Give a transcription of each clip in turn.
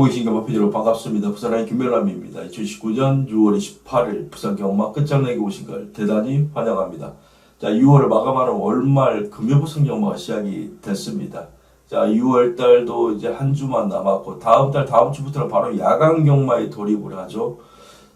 전국의 신경마피 여러분 반갑습니다. 부산의 김mel남입니다. 2019년 6월 28일 부산 경마 끝장내기 오신 걸 대단히 환영합니다. 자, 6월을 마감하는 월말 금요 부산 경마가 시작이 됐습니다. 자, 6월 달도 이제 한 주만 남았고 다음 달 다음 주부터는 바로 야간 경마에 돌입을 하죠.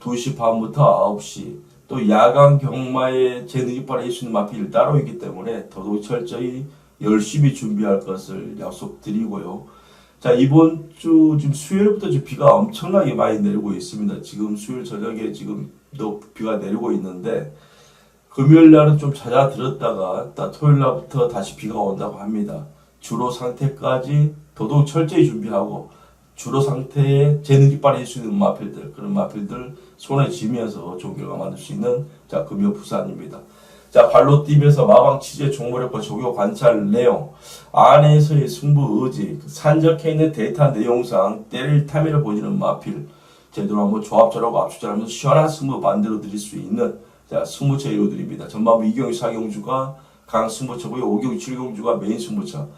2시 반부터 9시 또 야간 경마에 재능이빨 할수 있는 마필 따로 있기 때문에 더더욱 철저히 열심히 준비할 것을 약속드리고요. 자 이번 주 지금 수요일부터 지금 비가 엄청나게 많이 내리고 있습니다. 지금 수요일 저녁에 지금도 비가 내리고 있는데 금요일 날은 좀 잦아들었다가 딱 토요일 날부터 다시 비가 온다고 합니다. 주로 상태까지 더더욱 철저히 준비하고 주로 상태에 재능이 빠질 수 있는 마필들 그런 마필들 손에 쥐면서 좋은 결과 만들 수 있는 자 금요 부산입니다. 자 발로 뛰면서 마방 취재 종목력과 조교 관찰 내용 안에서의 승부 의지 그 산적해 있는 데이터 내용상 때릴 탐이를 보여주는 마필 제대로 한번 조합절하고 압축절하면서 시원한 승부 만들어 드릴 수 있는 자 승부처 이루드립니다. 전반부 이경유 사경주가 강 승부처고요. 오경유 칠경주가 메인 승부처.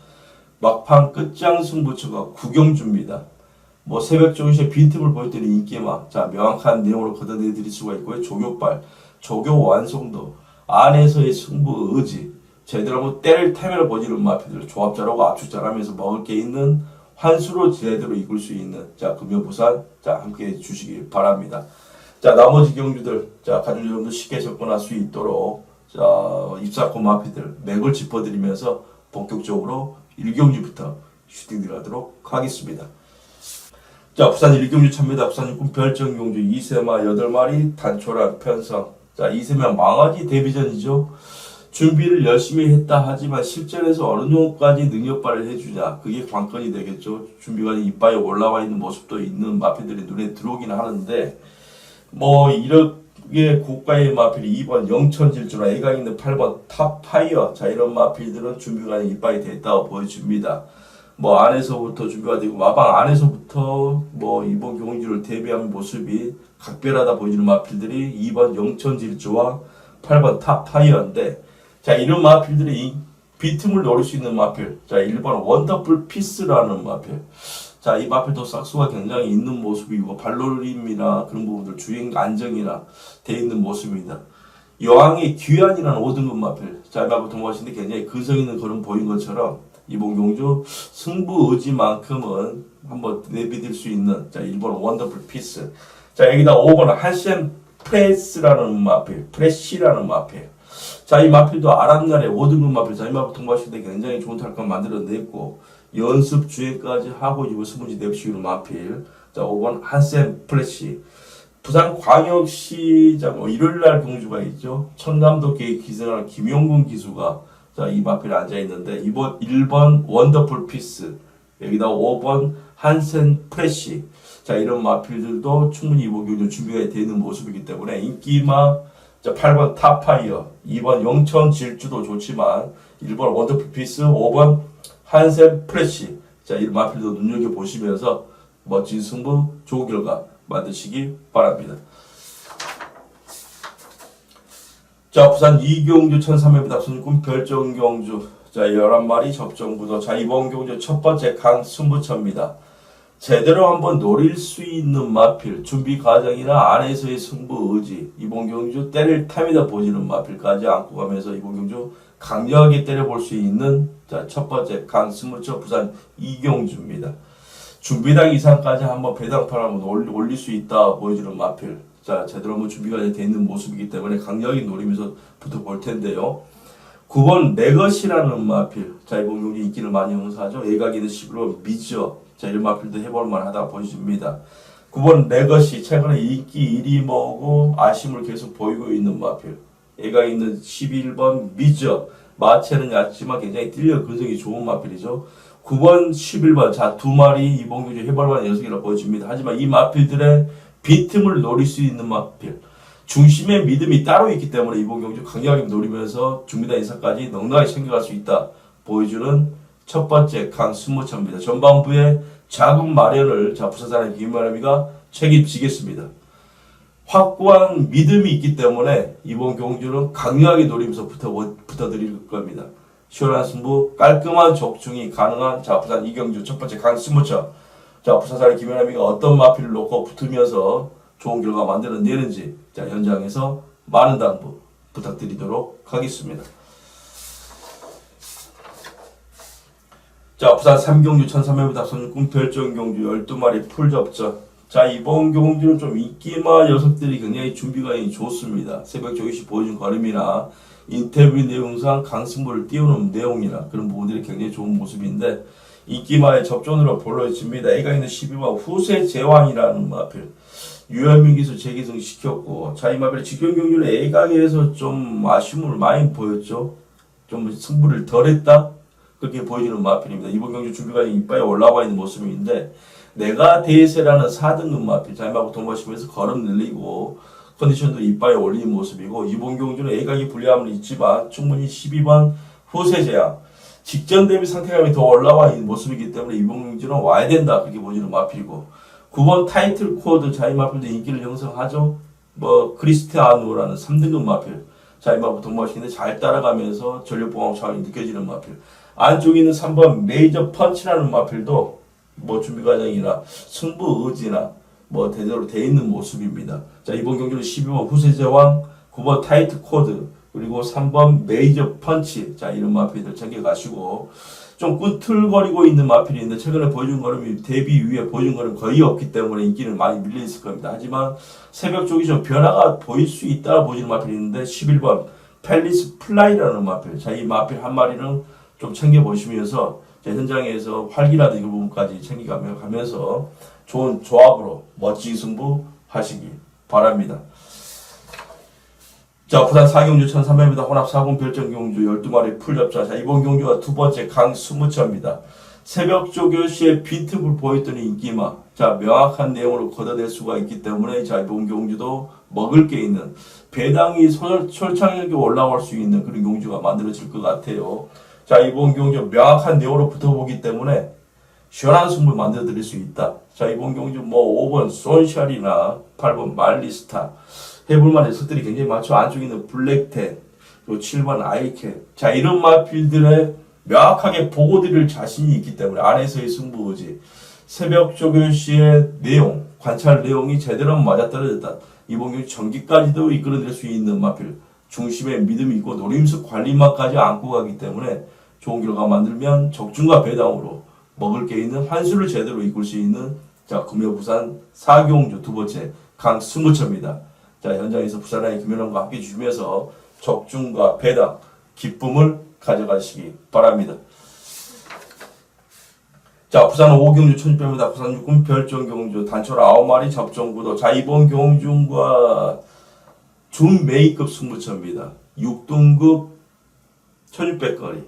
막판 끝장 승부처가 구경주입니다. 뭐 새벽 조기에 빈틈을 보였더니 인기막. 자 명확한 내용으로 걷어내 드릴 수가 있고요. 조교발 조교 완성도 안에서의 승부 의지 제대로 뭐 때를 태면을 보지는 마피들 조합자라고 압축자라면서 먹을 게 있는 환수로 제대로 이끌 수 있는 자 금요부산 자 함께 해 주시기 바랍니다. 자 나머지 경주들 자 가족 여러분들 쉽게 접근할 수 있도록 자 입사권 마피들 맥을 짚어드리면서 본격적으로 1경주부터 슈팅 들어가도록 하겠습니다. 자 부산 1경주 참여다 부산 육군 별정 경주 2세마 8마리 단초란 편성 자, 이세면 망하지 데뷔전이죠. 준비를 열심히 했다 하지만 실전에서 어느 정도까지 능력 발휘를 해주냐 그게 관건이 되겠죠. 준비가 이빨에 올라와 있는 모습도 있는 마필들이 눈에 들어오긴 하는데 뭐 이렇게 고가의 마필이 2번 영천질주나 애강 있는 8번 탑파이어 자 이런 마필들은 준비가 이빨이 됐다고 보여집니다. 뭐 안에서부터 준비가 되고 마방 안에서부터 뭐 이번 경주를 대비한 모습이 각별하다 보이는 마필들이 2번 영천질주와 8번 탑파이어인데 자 이런 마필들이 이 비틈을 노릴 수 있는 마필. 자 1번 원더풀 피스라는 마필. 자 이 마필도 싹수가 굉장히 있는 모습이고 발놀림이나 그런 부분들 주행 안정이나 돼 있는 모습입니다. 여왕의 귀환이라는 5등급 마필. 자이 마필 통과하시는데 굉장히 근성 있는 그런 보인 것처럼 이번 경주 승부 의지만큼은 한번 내비딜 수 있는 자 일본 원더풀 피스 자 여기다 5번 한센 프레스라는 마필 프레시라는 마필 자이 마필도 아랍날의 5등급 마필 자이 마필 통과하실 때 굉장히 좋은 탈감 만들어냈고 연습 주행까지 하고 이번 스무지 내비시는 마필. 자 5번 한센 프레시. 부산 광역시 자뭐 일요일 날 경주가 있죠. 청남도계 기생하는 김용근 기수가 자, 이 마필에 앉아 있는데 이번 1번 원더풀 피스 여기다 5번 한센 프레시 자 이런 마필들도 충분히 경주 준비가 되는 모습이기 때문에 인기마 자 8번 타파이어 2번 영천 질주도 좋지만 1번 원더풀 피스 5번 한센 프레시 자 이런 마필도 눈여겨보시면서 멋진 승부 좋은 결과 만드시기 바랍니다. 자, 부산 이경주 1300m 앞선군 별정경주. 자, 11마리 접종부도. 자, 이번 경주 첫 번째 강승부처입니다. 제대로 한번 노릴 수 있는 마필, 준비 과정이나 안에서의 승부 의지, 이번 경주 때릴 탐이다 보지는 마필까지 안고 가면서 이번 경주 강력하게 때려볼 수 있는 자, 첫 번째 강승부처 부산 이경주입니다. 준비당 이상까지 한번 배당판 한번 올릴 수 있다 보여주는 마필. 자, 제대로 한번 준비가 돼 있는 모습이기 때문에 강력하게 노리면서 붙어볼 텐데요. 9번 내 것이라는 마필. 자, 이번 경기 인기를 많이 형성하죠. 예각이는 11번 미저. 자, 이런 마필도 해볼 만하다 보여집니다. 9번 내 것이 최근에 인기 1위 먹고 아쉬움을 계속 보이고 있는 마필. 예각 있는 11번 미저. 마체는 얕지만 굉장히 뛸려 근성이 좋은 마필이죠. 9번, 11번. 자, 두 마리 해볼 만한 녀석이라 보여집니다. 하지만 이 마필들의 빈틈을 노릴 수 있는 마필. 중심의 믿음이 따로 있기 때문에 이번 경주 강력하게 노리면서 준비단 인사까지 넉넉하게 챙겨갈 수 있다 보여주는 첫 번째 강순모차입니다. 전반부의 자금 마련을 자 부사장의 김만남이가 책임지겠습니다. 확고한 믿음이 있기 때문에 이번 경주는 강력하게 노리면서 붙어, 붙어드릴 겁니다. 시원한 승부, 깔끔한 적중이 가능한 자 부산 이경주 첫 번째 강순모차 자, 부사사의 김연아미가 어떤 마필을 놓고 붙으면서 좋은 결과 만들어내는지 자, 현장에서 많은 당부 부탁드리도록 하겠습니다. 자, 부산 삼경주 1300m 앞선 별정 경주 12마리 풀 접전. 자, 이번 경주는 좀 인기마 녀석들이 굉장히 준비가 좋습니다. 새벽 조기시 보여준 걸음이나 인터뷰 내용상 강승부를 띄우는 내용이나 그런 부분들이 굉장히 좋은 모습인데 인기마의 접전으로 불러집니다. A가 있는 12번 후세 제왕이라는 마필. 유현민 기수 재기승 시켰고 자 이 마필 직전 경주는 A강에서 좀 아쉬움을 많이 보였죠. 좀 승부를 덜했다 그렇게 보여지는 마필입니다. 이번 경주 준비가 이빨에 올라와 있는 모습인데 내가 대세라는 4등급 마필 자임하고 동마시면서 걸음 늘리고 컨디션도 이빨에 올리는 모습이고 이번 경주는 A강이 불리함은 있지만 충분히 12번 후세 제약 직전 대비 상태감이 더 올라와 있는 모습이기 때문에 이번 경주는 와야 된다. 그렇게 보여지는 마필이고. 9번 타이틀 코드 자이 마필도 인기를 형성하죠. 뭐 크리스티아노라는 3등급 마필. 자이 마필 동마시는데 잘 따라가면서 전력보강 차원이 느껴지는 마필. 안쪽에 있는 3번 메이저 펀치라는 마필도 뭐 준비 과정이나 승부 의지나 뭐 제대로 돼 있는 모습입니다. 자 이번 경기는 12번 후세제왕, 9번 타이트 코드, 그리고 3번 메이저 펀치. 자 이런 마필들 챙겨가시고 좀 꿈틀거리고 있는 마필인데 최근에 보여준 거는 데뷔 이후에 보여준 거는 거의 없기 때문에 인기는 많이 밀려 있을 겁니다. 하지만 새벽 쪽이 좀 변화가 보일 수 있다 보여주는 마필이 있는데 11번 펠리스 플라이라는 마필. 자 이 마필 한 마리는 좀 챙겨보시면서 제 현장에서 활기라는 이 부분까지 챙겨가면서 좋은 조합으로 멋진 승부 하시기 바랍니다. 자, 부산 4경주 1300m 혼합 4군 별정 경주 12마리 풀접자. 자, 이번 경주가 두 번째 강수무차입니다. 새벽 조교시에 빈틈을 보였더니 인기마. 자, 명확한 내용으로 걷어낼 수가 있기 때문에 자, 이번 경주도 먹을 게 있는 배당이 솔- 솔창하게 올라올 수 있는 그런 경주가 만들어질 것 같아요. 자, 이번 경주 명확한 내용으로 붙어보기 때문에 시원한 승부를 만들어 드릴 수 있다. 자, 이번 경주 뭐 5번 손샬이나 8번 말리스타 해볼만한 녀석들이 굉장히 많죠. 안쪽에 있는 블랙텐, 그리고 7번 아이캡. 자, 이런 마필들의 명확하게 보고 드릴 자신이 있기 때문에 안에서의 승부 의지, 새벽 조교 시의 내용, 관찰 내용이 제대로 맞아떨어졌다. 경주 전기까지도 이끌어낼 수 있는 마필. 중심에 믿음이 있고 노림수 관리만까지 안고 가기 때문에 좋은 결과 만들면 적중과 배당으로 먹을 게 있는 환수를 제대로 이끌 수 있는 자 금요 부산 사경주 두 번째 강승무처입니다. 자 현장에서 부산의 김현원과 함께 주면서 적중과 배당 기쁨을 가져가시기 바랍니다. 자 부산 5경주 1600m 부산 육군 별정 경주 단철 9마리 접종구도 자 이번 경주과 준 메이급 승부처입니다. 6등급 1600거리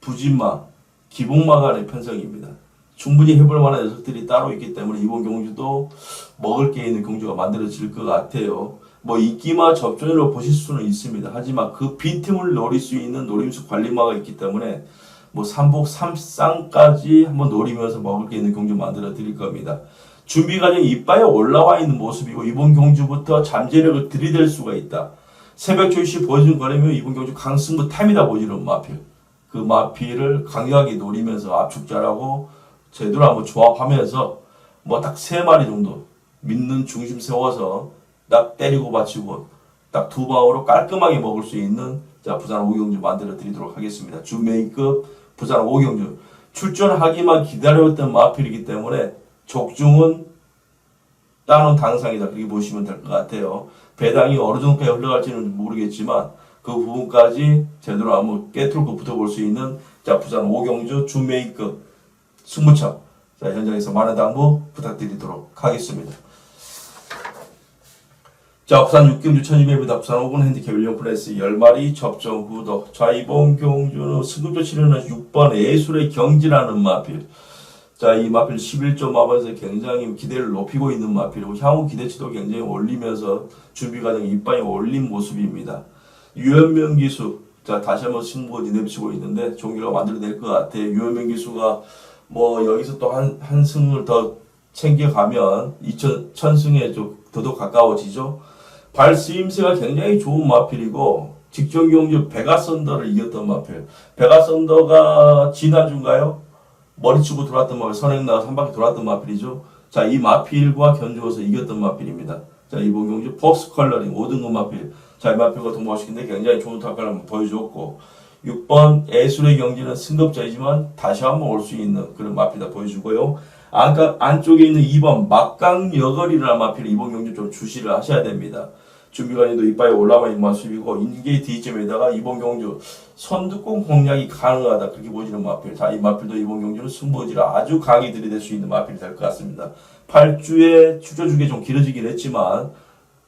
부진마 기복마 간의 편성입니다. 충분히 해볼 만한 녀석들이 따로 있기 때문에 이번 경주도 먹을 게 있는 경주가 만들어질 것 같아요. 뭐 인기마 접전으로 보실 수는 있습니다. 하지만 그 빈틈을 노릴 수 있는 노림수 관리마가 있기 때문에 뭐 삼복 삼쌍까지 한번 노리면서 먹을 게 있는 경주 만들어 드릴 겁니다. 준비 과정이 이빠에 올라와 있는 모습이고 이번 경주부터 잠재력을 들이댈 수가 있다. 새벽 조시 보여준 거라면 이번 경주 강승부 탐이다 보여주는 마필. 그 마필을 강력하게 노리면서 압축자라고 제대로 한번 조합하면서 뭐 딱 세 마리 정도 믿는 중심 세워서 딱 때리고 받치고 딱두 방으로 깔끔하게 먹을 수 있는 자 부산 오경주 만들어 드리도록 하겠습니다. 주 메이급 부산 오경주 출전하기만 기다려왔던 마필이기 때문에 적중은 따놓은 당상이다 그렇게 보시면 될 것 같아요. 배당이 어느 정도까지 흘러갈지는 모르겠지만 그 부분까지 제대로 한번 깨뚫고 붙어볼 수 있는 자 부산 오경주 주 메이급 승무차 자 현장에서 많은 당부 부탁드리도록 하겠습니다. 자 부산 6경주 1200m 부산 5군 핸디캡 1년 플레스 10마리 접종 구도 자 이번 경주는 승급조 치르는 6번 예술의 경지라는 마필 자, 이 마필 11점 마법에서 굉장히 기대를 높이고 있는 마필이고 향후 기대치도 굉장히 올리면서 준비 과정 이빨이 올린 모습입니다. 유현명 기수 자 다시 한번 승부가 내비치고 있는데 종기가 만들어낼 것 같아요. 유현명 기수가 뭐 여기서 또 한 한 승을 더 챙겨가면 2천 천승에 좀 더더 가까워지죠. 발 쓰임새가 굉장히 좋은 마필이고 직전 경주 베가선더를 이겼던 마필. 베가선더가 지난주인가요? 머리 치고 들어왔던 마필, 선행 나가서 한 바퀴 돌았던 마필이죠. 자, 이 마필과 견주어서 이겼던 마필입니다. 자, 이번 경주 폭스 컬러링 5등급 마필. 자, 이 마필과 동봉하시는데 굉장히 좋은 한번 보여주었고, 6번 애술의 경지는 승급자이지만 다시 한번 올 수 있는 그런 마필다 보여주고요. 안가, 안쪽에 있는 2번 막강여걸이라는 마필을 이번 경주 좀 주시를 하셔야 됩니다. 준비관이도 이빨이 올라와 있는 모습이고 인게 D점에다가 이번 경주 선두권 공략이 가능하다 그렇게 보여지는 마필. 자, 이 마필도 이번 경주는 승부지를 아주 강히 들이댈 수 있는 마필이 될 것 같습니다. 8주에 추저주기 좀 길어지긴 했지만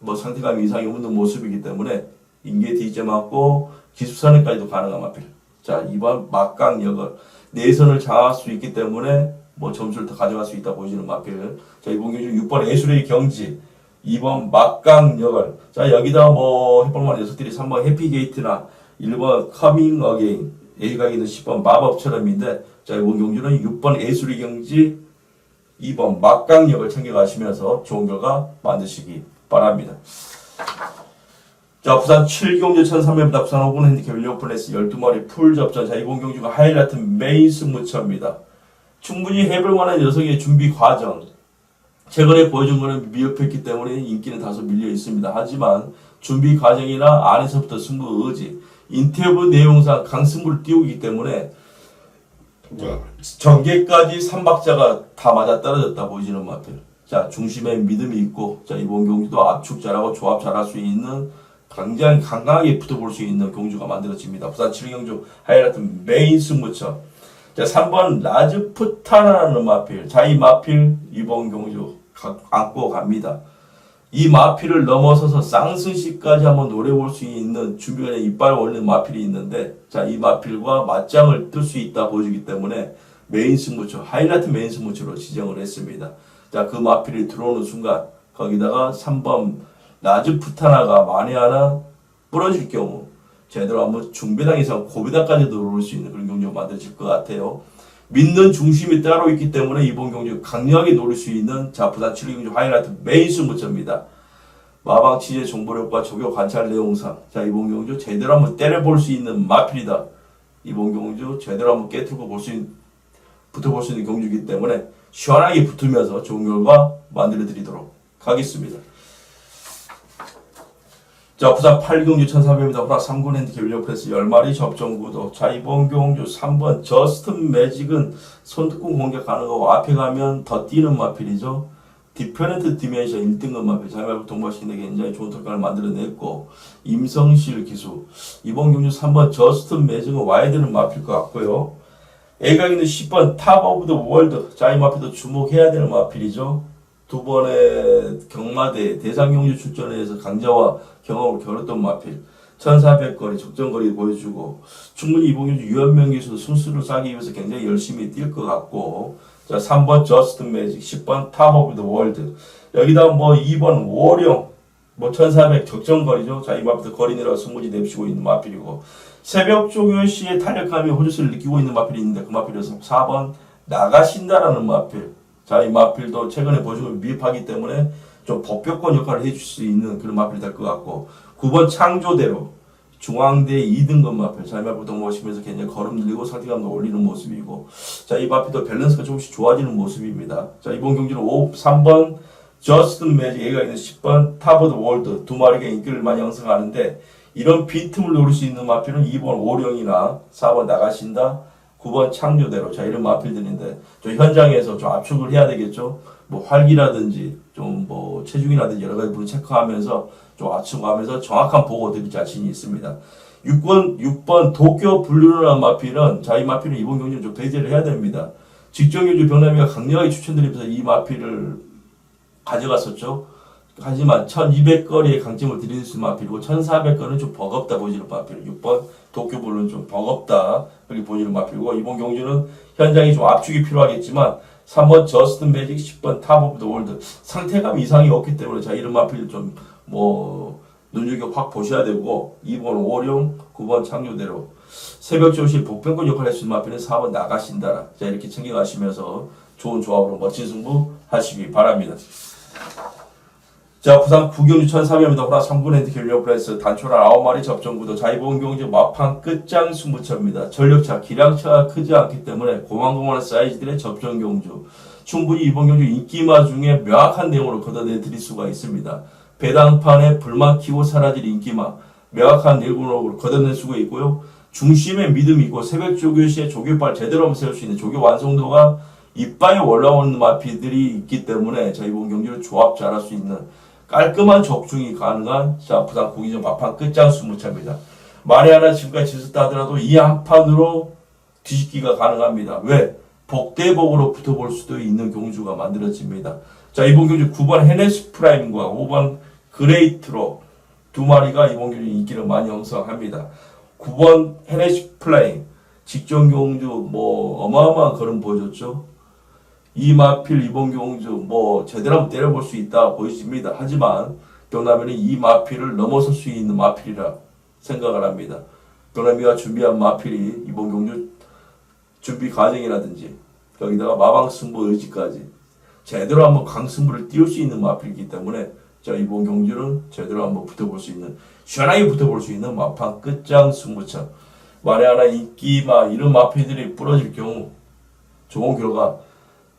뭐 상태감 이상이 없는 모습이기 때문에 인게 D점 맞고 기습선행까지도 가능한 마필. 자, 2번 막강여걸 내선을 장할 수 있기 때문에 뭐 점수를 더 가져갈 수 있다 보여지는 마필. 자, 이번 경주 6번 애술의 경지 2번 막강여걸. 자, 여기다 뭐 해볼만한 녀석들이 3번 해피게이트나 1번 커밍 어게인, A가 있는 10번 마법처럼인데, 자, 이번 경주는 6번 애수리 경지, 2번 막강역을 챙겨가시면서 좋은 결과 만드시기 바랍니다. 자, 부산 7경주 1300m 부산 5분 핸디캡 1오픈에서 12마리 풀 접전. 자, 이번 경주가 하이라이트 메인 승무처입니다. 충분히 해볼 만한 녀석의 준비 과정, 최근에 보여준 거는 미흡했기 때문에 인기는 다소 밀려 있습니다. 하지만 준비 과정이나 안에서부터 승부 의지, 인터뷰 내용상 강승부를 띄우기 때문에 전개까지 삼박자가 다 맞아 떨어졌다 보이지는 마필. 자 중심에 믿음이 있고 자 이번 경주도 압축 잘하고 조합 잘할 수 있는 굉장히 강하게 붙어볼 수 있는 경주가 만들어집니다. 부산 7경주 하이라이트 메인 승부처. 자, 3번 라즈푸타라는 마필. 자, 이 마필 이번 경주 가- 안고 갑니다. 이 마필을 넘어서서 쌍승시까지 한번 노려볼 수 있는 된 이빨 올리는 마필이 있는데, 자, 이 마필과 맞짱을 뜰 수 있다 보여주기 때문에 메인 승부처, 하이라이트 메인 승부처로 지정을 했습니다. 자, 그 마필이 들어오는 순간, 거기다가 3번 라즈푸타나가 만에 하나 부러질 경우, 제대로 한번 중배당 이상 고배당까지도 오를 수 있는 그런 경주가 만들어질 것 같아요. 믿는 중심이 따로 있기 때문에 이번 경주 강력하게 노릴 수 있는 자 부산 7경주 하이라이트 메인 승부처입니다. 마방 취재 정보력과 조교 관찰 내용상 자 이번 경주 제대로 한번 때려볼 수 있는 마필이다. 이번 경주 제대로 한번 깨트고 볼 수 있는 붙어볼 수 있는 경주이기 때문에 시원하게 붙으면서 좋은 결과 만들어 드리도록 하겠습니다. 자, 부산 8경주 1400m 후라 3군 핸디캡 윌리엄프레스 10마리 접종 구도. 자, 이번 경주 3번 저스트 매직은 손톱공 공격 가능하고 앞에 가면 더 뛰는 마필이죠. 디퍼런트 디멘션 1등급 마필. 자이말부 동바시kin에 굉장히 좋은 돌강을 만들어냈고 임성실 기수. 이번 경주 3번 저스트 매직은 와야 되는 마필 것 같고요. A가 있는 10번 탑 오브 더 월드. 자, 이 마필도 주목해야 되는 마필이죠. 두 번의 경마대 대상경주 출전에서 강자와 경험을 겨뤘던 마필. 1400거리 적정거리 보여주고 충분히 경주 유현명 기수도 순수를 쌓기 위해서 굉장히 열심히 뛸 것 같고. 자 3번 저스트 매직 10번 탑 오브 더 월드. 여기다 뭐 2번 월영 뭐1400 적정거리죠. 자 이 마필도 거리 내려 승부지 내비치고 있는 마필이고. 새벽 조교 시에 탄력감이 호주스를 느끼고 있는 마필이 있는데 그 마필에서 4번 나가신다라는 마필 자, 이 마필도 최근에 보여주고 미흡하기 때문에 좀 법벽권 역할을 해줄 수 있는 그런 마필이 될 것 같고 9번 창조대로 중앙대 2등급 마필 자, 이 마필 동모시면서 굉장히 걸음 늘리고 상태감도 올리는 모습이고 자, 이 마필도 밸런스가 조금씩 좋아지는 모습입니다. 자, 이번 경기는 5, 3번 저스틴 매직 A가 있는 10번 타버드 월드 두 마리가 인기를 많이 형성하는데 이런 빈틈을 노릴 수 있는 마필은 2번 오령이나 4번 나가신다 9번 창조대로 자 이런 마필들인데 좀 현장에서 좀 압축을 해야 되겠죠. 뭐 활기라든지 좀 뭐 체중이라든지 여러 가지 부분 체크하면서 좀 압축하면서 정확한 보고 드릴 자신이 있습니다. 6번 6번 도쿄 블루라는 마필은 자이 마필은 이번 경기는 좀 배제를 해야 됩니다. 직전 경주 병남이가 강력하게 추천드리면서 이 마필을 가져갔었죠. 하지만 1200거리의 강점을 드릴 수 있는 마필이고 1400거리는 좀 버겁다 보이지는 마필. 6번 도쿄볼은 좀 버겁다. 그렇게 보이지는 마필이고 이번 경주는 현장이 좀 압축이 필요하겠지만 3번 저스틴 매직 10번 탑 오브 더 월드. 상태감 이상이 없기 때문에 자 이런 마필 좀뭐 눈여겨 확 보셔야 되고 2번 오령 9번 창조대로. 새벽 조실 복병권 역할을 할수 마필은 4번 나가신다라. 자 이렇게 챙겨가시면서 좋은 조합으로 멋진 승부 하시기 바랍니다. 자, 부산 구경주 1,400m 호라 3분 엔드 결력 프레스 단초라 9마리 접전구도 자이본 경주 마판 끝장 승부처입니다. 전력차, 기량차가 크지 않기 때문에 고만고만한 사이즈들의 접전 경주 충분히 이번 경주 인기마 중에 명확한 내용으로 걷어내 드릴 수가 있습니다. 배당판에 불만 키고 사라질 인기마 명확한 내용으로 걷어낼 수가 있고요. 중심에 믿음이 있고 새벽 조교 시에 조교발 제대로 한번 세울 수 있는 조교 완성도가 이빠에 올라오는 마피들이 있기 때문에 저희 본 경주를 조합 잘할 수 있는 깔끔한 적중이 가능한 자 부산 고기전 마판 끝장 수무차입니다. 만에 하나 지금까지 지었다 하더라도 이 한 판으로 뒤집기가 가능합니다. 왜? 복대복으로 붙어볼 수도 있는 경주가 만들어집니다. 자 이번 경주 9번 헤네스 프라임과 5번 그레이트로 두 마리가 이번 경주 인기를 많이 형성합니다. 9번 헤네시 플라잉 직전 경주 뭐 어마어마한 걸음 보여줬죠. 이마필 이번 경주 뭐 제대로 한번 때려볼 수 있다 보여집니다. 하지만 경남에는 이 마필을 넘어설 수 있는 마필이라 생각을 합니다. 경남이가 준비한 마필이 이번 경주 준비 과정이라든지 거기다가 마방 승부 의지까지 제대로 한번 강승부를 띄울 수 있는 마필이기 때문에 자 이번 경주는 제대로 한번 붙어볼 수 있는 시원하게 붙어볼 수 있는 마판 끝장 승부처 만에 하나 인기마 이런 마필들이 부러질 경우 좋은 결과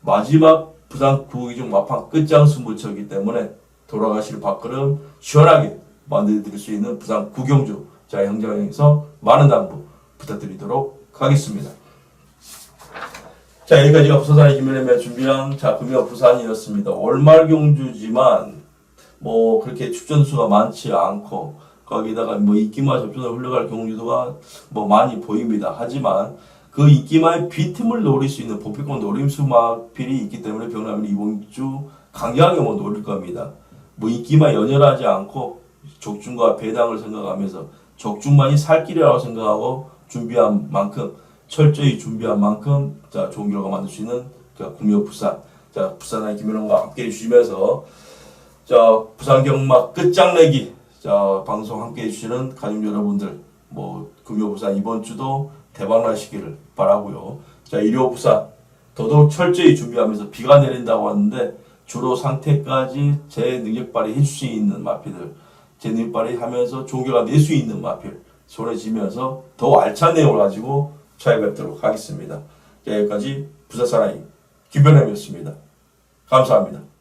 마지막 부산 구기중 마판 끝장 승부처이기 때문에 돌아가실 밥그릇 시원하게 만들어드릴 수 있는 부산 구경주 자 현장에서 많은 당부 부탁드리도록 하겠습니다. 자 여기까지가 부산의 김현래며 준비한 자 금요 부산이었습니다. 월말 경주지만 뭐 그렇게 출전수가 많지 않고 거기다가 뭐 인기마 접전을 흘러갈 경주도가 뭐 많이 보입니다. 하지만 그 인기마의 빈틈을 노릴 수 있는 보필권 노림수 마필이 있기 때문에 병남이 이번 주 강하게 뭐 노릴 겁니다. 뭐 인기마 연연하지 않고 적중과 배당을 생각하면서 적중만이 살 길이라고 생각하고 준비한 만큼 철저히 준비한 만큼 자 좋은 결과 만들 수 있는 자 국묘 부산. 자 부산의 김현원과 함께 해주시면서 자 부산 경마 끝장내기. 자 방송 함께 해주시는 가족 여러분들. 뭐 금요 부산 이번 주도 대박 나시기를 바라고요. 자 일요 부산 더더욱 철저히 준비하면서 비가 내린다고 하는데 주로 상태까지 제 능력 발휘 해 줄 수 있는 마피들 제 능력 발휘 하면서 좋은 결과 낼수 있는 마필 손에 쥐면서 더 알찬 내용을 가지고 찾아뵙도록 하겠습니다. 자, 여기까지 부사사나이 김변함이었습니다. 감사합니다.